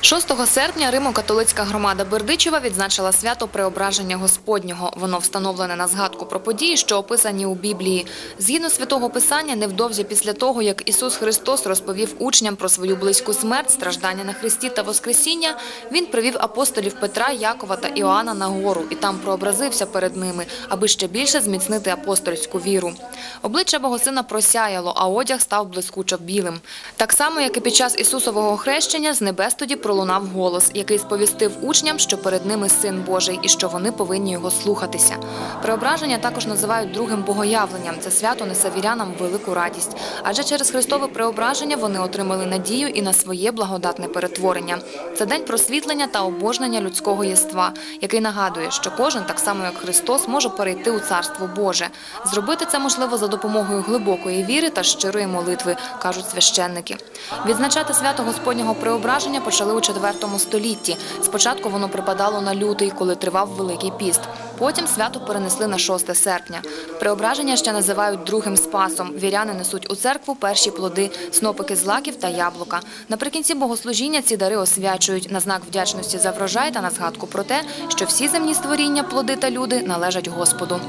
6 серпня Римо-католицька громада Бердичева відзначила свято Преображення Господнього. Воно встановлене на згадку про події, що описані у Біблії. Згідно святого Писання, невдовзі після того, як Ісус Христос розповів учням про свою близьку смерть, страждання на Христі та Воскресіння, Він привів апостолів Петра, Якова та Іоанна на гору і там прообразився перед ними, аби ще більше зміцнити апостольську віру. Обличчя Богосина просяяло, а одяг став блискучо білим. Так само, як і під час Ісусового хрещення, з небес тоді пролунав голос, який сповістив учням, що перед ними Син Божий і що вони повинні його слухатися. Преображення також називають другим богоявленням. Це свято несе вірянам велику радість. Адже через Христове преображення вони отримали надію і на своє благодатне перетворення. Це день просвітлення та обожнення людського єства, який нагадує, що кожен, так само як Христос, може перейти у Царство Боже. Зробити це можливо за допомогою глибокої віри та щирої молитви, кажуть священники. Відзначати свято Господнього преображення почали у IV столітті. Спочатку воно припадало на лютий, коли тривав Великий піст. Потім свято перенесли на 6 серпня. Преображення ще називають другим спасом. Віряни несуть у церкву перші плоди, снопики злаків та яблука. Наприкінці богослужіння ці дари освячують на знак вдячності за врожай та на згадку про те, що всі земні створіння, плоди та люди належать Господу.